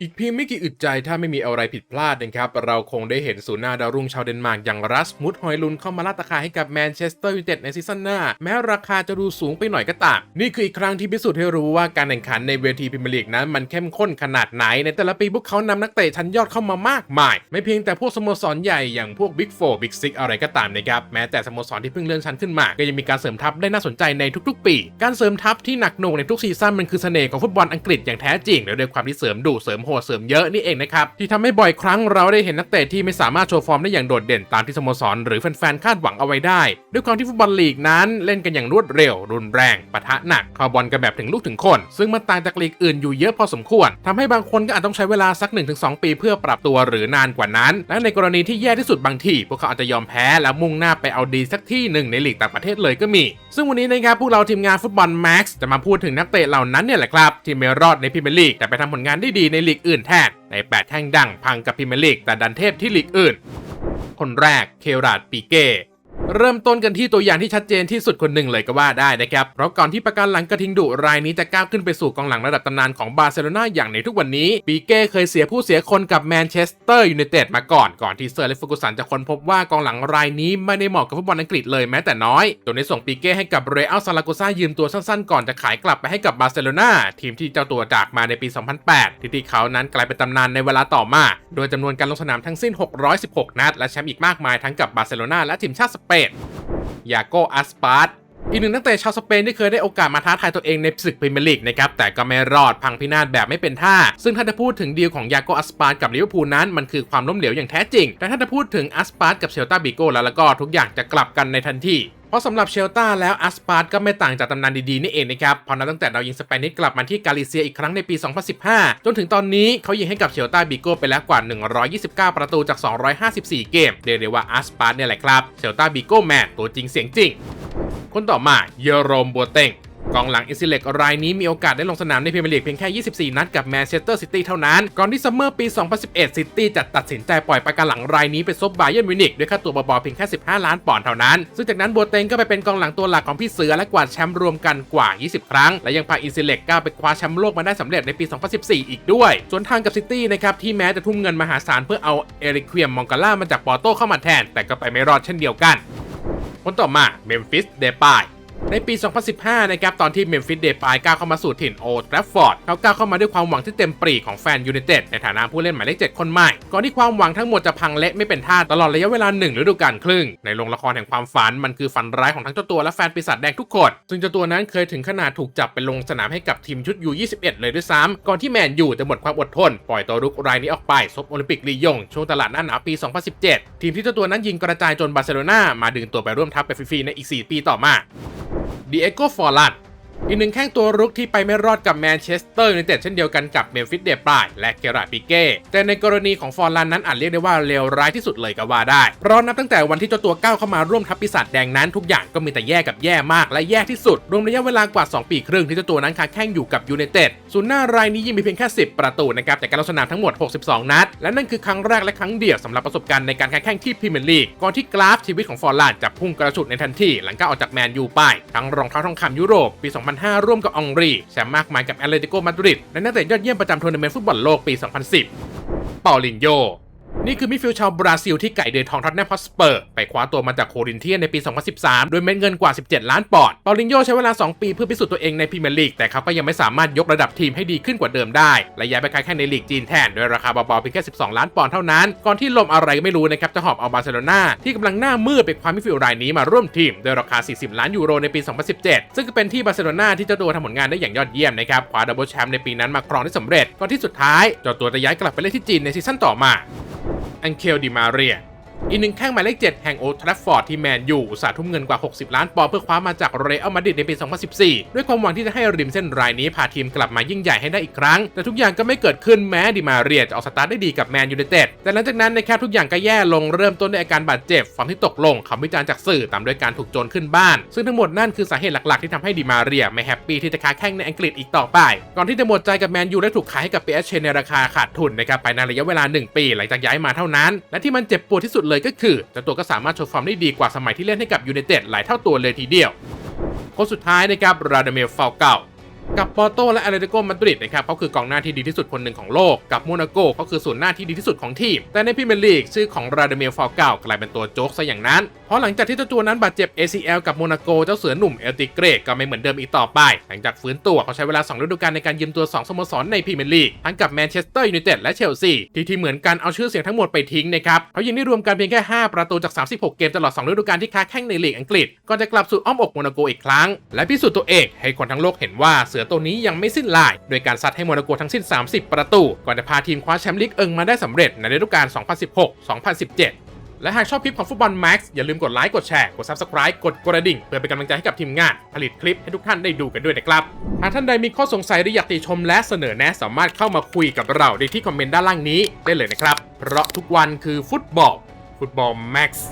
อีกเพียงไม่กี่อึดใจถ้าไม่มีอะไรผิดพลาดนะครับ เราคงได้เห็นศูนย์หน้าดาวรุ่งชาวเดนมาร์กอย่างรัสมุดฮอยลุนเข้ามาล่าตาคาให้กับแมนเชสเตอร์ยูไนเต็ดในซีซั่นหน้า แม้ราคาจะดูสูงไปหน่อยก็ตาม นี่คืออีกครั้งที่พิสูจน์ให้รู้ว่าการแข่งขันในเวทีพรีเมียร์ลีกนั้นมันเข้มข้นขนาดไหน ในแต่ละปีพวกเขานำนักเตะชั้นยอดเข้ามามากมาย ไม่เพียงแต่พวกสโมสรใหญ่อย่างพวกบิ๊กโฟบิ๊กซิกอะไรก็ตามนะครับแม้แต่สโมสรที่เพิ่งเลื่อนชั้นขึ้นมาก็ยังมีการเสริมทัพได้น่าสนใจในทุกๆ ปี การเสริมทัพที่หนักหน่วงในทุกซีซั่นมันคือเสน่ห์ของฟุตบอลอังกฤษอย่างแท้จริงและด้วยความที่เสริมดุเสริมโหดเสริมเยอะนี่เองนะครับที่ทำให้บ่อยครั้งเราได้เห็นนักเตะที่ไม่สามารถโชว์ฟอร์มได้อย่างโดดเด่นตามที่สโมสรหรือแฟนๆคาดหวังเอาไว้ได้ ด้วยความที่ฟุตบอลลีกนั้นเล่นกันอย่างรวดเร็ว รุนแรงปะทะหนักเข้าบอลกันแบบถึงลูกถึงคน ซึ่งมันต่างจากลีกอื่นอยู่เยอะพอสมควรทำให้บางคนก็อาจต้องใช้เวลาสัก 1-2 ปี เพื่อปรับตัวหรือนานกว่านั้น และในกรณีที่แย่ที่สุดบางทีพวกเขาอาจจะยอมแพ้แล้วมุ่งหน้าไปเอาดีสักที่หนึ่งในลีกต่างประเทศเลยก็มี ซึ่งวันนี้นะครับพวกเราทีมงานฟุตบอลแม็กซ์จะมาพูดถึงนักเตะเหล่านั้นเนี่ยแหละครับที่ไม่รอดในพรีเมียร์ลีกแต่ไปทำผลงานได้ดีในลีกอื่นแทนในแปดแท่งดังพังกับพรีเมียร์ลีกแต่ดันเทพที่ลีกอื่น คนแรกเคราดปีเก้ เริ่มต้นกันที่ตัวอย่างที่ชัดเจนที่สุดคนหนึ่งเลยก็ว่าได้นะครับ เพราะก่อนที่ประกันหลังกระทิงดุรายนี้จะก้าวขึ้นไปสู่กองหลังระดับตำนานของบาร์เซโลนาอย่างในทุกวันนี้ ปีเก้เคยเสียผู้เสียคนกับแมนเชสเตอร์ยูไนเต็ดมาก่อน ก่อนที่เซอร์เลฟกุสันจะค้นพบว่ากองหลังรายนี้ไม่ได้เหมาะกับฟุตบอลอังกฤษเลยแม้แต่น้อยจนได้ส่งปีเก้ให้กับเรอัลซาลาโกซายืมตัวสั้นๆ ก่อนจะขายกลับไปให้กับบาร์เซโลนาทีมที่เจ้าตัวจากมาในปี 2008 ที่ที่เขานั้นกลายเป็นตำนานในเวลาต่อมา โดยจำนวนการลงสนามทั้งสิ้น 616 นัด และแชมป์อีกมากมายทั้งกับบาร์เซโลนาและทีมชาติสเปนยาโกอัสปาร์ตอีกหนึ่งนักเตะชาวสเปนที่เคยได้โอกาสมาท้าทายตัวเองในศึกพรีเมียร์ลีกนะครับแต่ก็ไม่รอดพังพินาศแบบไม่เป็นท่า ซึ่งถ้าจะพูดถึงดีลของยาโกอัสปาร์ตกับลิเวอร์พูลนั้นมันคือความล้มเหลวอย่างแท้จริง แต่ถ้าจะพูดถึงอัสปาร์ตกับเชลตาบิโก้แล้วแล้วก็ทุกอย่างจะกลับกันในทันที ราะสำหรับเชลตาแล้วอัสปาร์ตก็ไม่ต่างจากตำนานดีๆนี่เองนะครับเพราะนับตั้งแต่ดาวยิงสเปนิสกลับมาที่กาลิเซียอีกครั้งในปี 2015 จนถึงตอนนี้เขายิงให้กับเชลตาบิโก้ไปแล้วกว่า 129 ประตูจาก 254 เกมเรียกได้ว่าอัสปาร์ตเนี่ยแหละครับเชลตาบิโก้แมนตัวจริงเสียงจริงคนต่อมาเยอโรมบัวเต็ง กองหลังอิซิเล็กรายนี้มีโอกาสได้ลงสนามในพรีเมียร์ลีกเพียงแค่ 24 นัดกับแมนเชสเตอร์ซิตี้เท่านั้น ก่อนที่ซัมเมอร์ปี 2011 ซิตี้จะตัดสินใจปล่อยประกันหลังรายนี้ไปซบบาเยนมิวนิกด้วยค่าตัวเบาๆเพียงแค่ 15 ล้านปอนด์เท่านั้น ซึ่งจากนั้นบัวเต็งก็ไปเป็นกองหลังตัวหลักของพี่เสือและกวาดแชมป์รวมกันกว่า 20 ครั้ง และยังพาอิซิเล็กก้าวไปคว้าแชมป์โลกมาได้สำเร็จในปี 2014 อีกด้วย ส่วนทางกับซิตี้นะครับที่แม้จะทุ่มเงินมหาศาลเพื่อเอาเอริคเวียมมองกาล่ามาจากปอร์โตเข้ามาแทน แต่ก็ไปไม่รอดเช่นเดียวกันคนต่อมาเมมฟิสเดปาย ในปี 2015 นะครับ ตอนที่เมมฟิสเดปายก้าวเข้ามาสู่ถิ่นโอลด์แทรฟฟอร์ดเขาก้าวเข้ามาด้วยความหวังที่เต็มปรีของแฟนยูไนเต็ดในฐานะผู้เล่นหมายเลข7คนใหม่ ก่อนที่ความหวังทั้งหมดจะพังเละไม่เป็นท่าตลอดระยะเวลาหนึ่งฤดูกาลครึ่ง ในโรงละครแห่งความฝันมันคือฝันร้ายของทั้งเจ้าตัวและแฟนปีศาจแดงทุกคน ซึ่งเจ้าตัวนั้นเคยถึงขนาดถูกจับไปลงสนามให้กับทีมชุดยู21เลยด้วยซ้ำก่อนที่แมนยูจะหมดความอดทน ปล่อยตัวรุกรายนี้ออกไปซบโอลิมปิกลียงช่วงตลาดหน้าหนาวปี 2017 ทีมที่เจ้าตัวนั้นยิงกระจายจนบาร์เซโลนามาดึงตัวไปร่วมทัพไปฟรีๆในอีก 4 ปีต่อมาดิเอโกฟอร์ลัน อีกหนึ่งแข้งตัวรุกที่ไปไม่รอดกับแมนเชสเตอร์ยูไนเต็ดเช่นเดียวกันกับเมฟิสเดปายและเกราปิเก้แต่ในกรณีของฟอร์ลันนั้นอาจเรียกได้ว่าเลวร้ายที่สุดเลยก็ว่าได้ เพราะนับตั้งแต่วันที่เจ้าตัวก้าวเข้ามาร่วมทัพปีศาจแดงนั้นทุกอย่างก็มีแต่แย่กับแย่มากและแย่ที่สุด รวมระยะเวลากว่า 2 ปีครึ่งที่เจ้าตัวนั้นค้าแข้งอยู่กับยูไนเต็ดส่วนหน้ารายนี้ยิงไปเพียงแค่ 10 ประตูนะครับจากการลงสนามทั้งหมด 62 นัด และนั่นคือครั้งแรกและครั้งเดียวสำหรับประสบการณ์ในการค้าแข้งที่พรีเมียร์ลีกก่อนที่กราฟชีวิตของฟอร์ลันจะพุ่งกระฉุดในทันทีหลังก้าวออกจากแมนยูไปทั้งรองเท้าทองคำยุโรปปี2005 ร่วมกับองรีแชมป์มากมายกับแอตเลติโกมาดริดและนักเตะยอดเยี่ยมประจำทัวร์นาเมนต์ฟุตบอลโลกปี 2010 เปาลินโย นี่คือมิดฟิลด์ชาวบราซิลที่ไก่เดือยทองท็อตแนมฮอสเปอร์ไปคว้าตัวมาจากโครินเทียนในปี 2013 โดยเม็ดเงินกว่า 17 ล้านปอนด์ ปาลินโยใช้เวลา 2 ปีเพื่อพิสูจน์ตัวเองในพรีเมียร์ลีก แต่เขาก็ยังไม่สามารถยกระดับทีมให้ดีขึ้นกว่าเดิมได้ และย้ายไปค้าแข่งในลีกจีนแทนโดยราคาเบาๆเพียงแค่ 12 ล้านปอนด์เท่านั้น ก่อนที่ลมอะไรก็ไม่รู้นะครับจะหอบเอาบาร์เซโลนาที่กำลังหน้ามืดไปคว้ามิดฟิลด์รายนี้มาร่วมทีมโดยราคา 40 ล้านยูโรในปี 2017 ซึ่งก็เป็นที่บาร์เซโลนาที่เจ้าตัวทำผลงานได้อย่างยอดเยี่ยมนะครับคว้าดับเบิลแชมป์ในปีนั้นมาครองได้สำเร็จก่อนที่สุดท้ายเจ้าตัวจะย้ายกลับไปเล่นที่จีนในซีซั่นต่อมา อังเคลดิมาเรีย อีกหนึ่งแข้งหมายเลข 7 แห่งโอทรัฟฟอร์ดที่แมนอยูอุตสาห์ทุ่มเงินกว่า 60 ล้านปอนด์เพื่อคว้ามาจากเรอัลมาดริดในปี 2014 ด้วยความหวังที่จะให้ริมเส้นรายนี้พาทีมกลับมายิ่งใหญ่ให้ได้อีกครั้ง แต่ทุกอย่างก็ไม่เกิดขึ้นแม้ดิมาเรียจะออกสตาร์ทได้ดีกับแมนยูไนเต็ดแต่หลังจากนั้นนะครับทุกอย่างก็แย่ลงเริ่มต้นด้วยอาการบาดเจ็บฟอร์มที่ตกลงคำวิจารณ์จากสื่อตามด้วยการถูกโจรขึ้นบ้าน ซึ่งทั้งหมดนั่นคือสาเหตุหลักๆที่ทำให้ดิมาเรียไม่แฮปปี้ที่จะค้าแข่งในอังกฤษอีกต่อไป ก่อนที่จะหมดใจกับแมนยูและถูกขายให้กับ PSG ในราคาขาดทุนนะครับไปในระยะเวลา 1 ปี หลังจากย้ายมาเท่านั้น และที่มันเจ็บปวดที่สุดเลยก็คือเจ้าตัวก็สามารถโชว์ฟอร์มได้ดีกว่าสมัยที่เล่นให้กับยูไนเต็ดหลายเท่าตัวเลยทีเดียวคนสุดท้ายนะครับราดาเมลฟาวเกา กับปอโตและอาเลติโกมาดริดนะครับเขาคือกองหน้าที่ดีที่สุดคนหนึ่งของโลก กับโมนาโกเขาคือศูนย์หน้าที่ดีที่สุดของทีม แต่ในพรีเมียร์ลีกชื่อของราเดเมียลฟอลเกากลายเป็นตัวโจ๊กซะอย่างนั้น เพราะหลังจากที่เจ้าตัวนั้นบาดเจ็บ ACL กับโมนาโกเจ้าเสือหนุ่มเอลติเกรกก็ไม่เหมือนเดิมอีกต่อไป หลังจากฟื้นตัวเขาใช้เวลา 2 ฤดูกาลในการยืมตัว 2 สโมสรในพรีเมียร์ลีกทั้งกับแมนเชสเตอร์ยูไนเต็ดและเชลซีที่ที่เหมือนกันเอาชื่อเสียงทั้งหมดไปทิ้งนะครับเขายิงได้รวมกันเพียงแค่ 5 ประตูจาก 36 เกมตลอด 2 ฤดูกาลที่ค้าแข่งในลีกอังกฤษก่อนจะกลับสู่อ้อมอกโมนาโกอีกครั้งและพิสูจน์ตัวเองให้คนทั้งโลกเห็นว่าสือตัวนี้ยังไม่สิ้นลาย โดยการซัดให้โมนาโกทั้งสิ้น 30 ประตู ก่อนจะพาทีมคว้าแชมป์ลีกเอิงมาได้สำเร็จในฤดูกาล 2016-2017และหากชอบคลิปของฟุตบอลแม็กซ์อย่าลืมกดไลค์กดแชร์ กด Subscribe กดกระดิ่ง เพื่อเป็นกำลังใจให้กับทีมงาน ผลิตคลิปให้ทุกท่านได้ดูกันด้วยนะครับ หากท่านใดมีข้อสงสัยหรืออยากติชมและเสนอแนะสามารถเข้ามาคุยกับเราได้ที่คอมเมนต์ด้านล่างนี้ได้เลยนะครับ เพราะทุกวันคือฟุตบอลฟุตบอลแม็กซ์